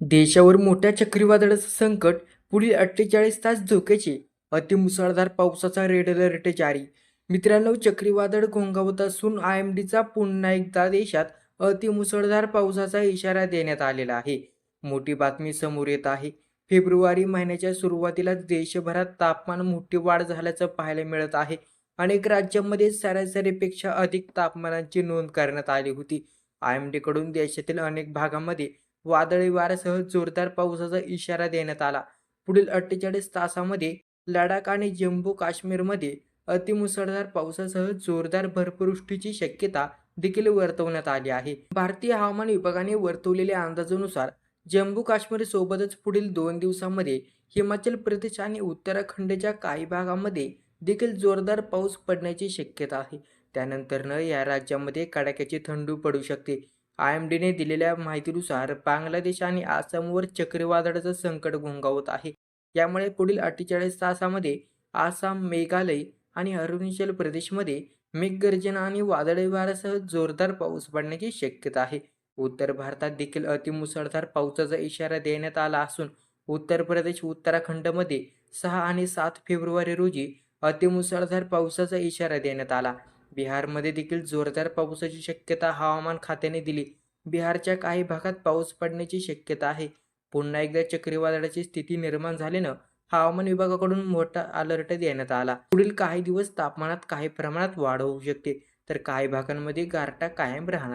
देशावर मोठ्या चक्रीवादळाचं संकट पुढील अठ्ठेचाळीस तास धोक्याचे अतिमुसळधार पावसाचा रेड अलर्ट जारी. मित्रांनो चक्रीवादळ घोंगावत असून आय एम डीचा पुन्हा एकदा देशात अतिमुसळधार पावसाचा इशारा देण्यात आलेला आहे. मोठी बातमी समोर येत आहे. फेब्रुवारी महिन्याच्या सुरुवातीलाच देशभरात तापमान मोठी वाढ झाल्याचं पाहायला मिळत आहे. अनेक राज्यांमध्ये सरासरीपेक्षा अधिक तापमानाची नोंद करण्यात आली होती. आय एम डीकडून देशातील अनेक भागामध्ये वादळी वाऱ्यासह जोरदार पावसाचा इशारा देण्यात आला. पुढील अठ्ठेचाळीस तासामध्ये लडाख आणि जम्मू काश्मीरमध्ये अतिमुसळधार पावसासह जोरदार भरपृष्टीची शक्यता देखील वर्तवण्यात आली आहे. भारतीय हवामान विभागाने वर्तवलेल्या अंदाजानुसार जम्मू काश्मीर सोबतच पुढील दोन दिवसांमध्ये हिमाचल प्रदेश आणि उत्तराखंडच्या काही भागामध्ये देखील जोरदार पाऊस पडण्याची शक्यता आहे. त्यानंतरनं या राज्यामध्ये कडाक्याची थंडी पडू शकते. आय एम डीने दिलेल्या माहितीनुसार बांगलादेश आणि आसामवर चक्रीवादळाचं संकट घोंगावत आहे. यामुळे पुढील अठ्ठेचाळीस तासामध्ये आसाम मेघालय आणि अरुणाचल प्रदेशमध्ये मेघगर्जना आणि वादळी वाऱ्यासह जोरदार पाऊस पडण्याची शक्यता आहे. उत्तर भारतात देखील अतिमुसळधार पावसाचा इशारा देण्यात आला असून उत्तर प्रदेश उत्तराखंडमध्ये सहा आणि सात फेब्रुवारी रोजी अतिमुसळधार पावसाचा इशारा देण्यात आला. बिहारमध्ये देखील जोरदार पावसाची शक्यता हवामान खात्याने दिली. बिहारच्या काही भागात पाऊस पडण्याची शक्यता आहे. पुन्हा एकदा चक्रीवादळाची स्थिती निर्माण झाल्यानं हवामान विभागाकडून मोठा अलर्ट देण्यात आला. पुढील काही दिवस तापमानात काही प्रमाणात वाढ होऊ शकते. तर काही भागांमध्ये गारटा कायम राहणार.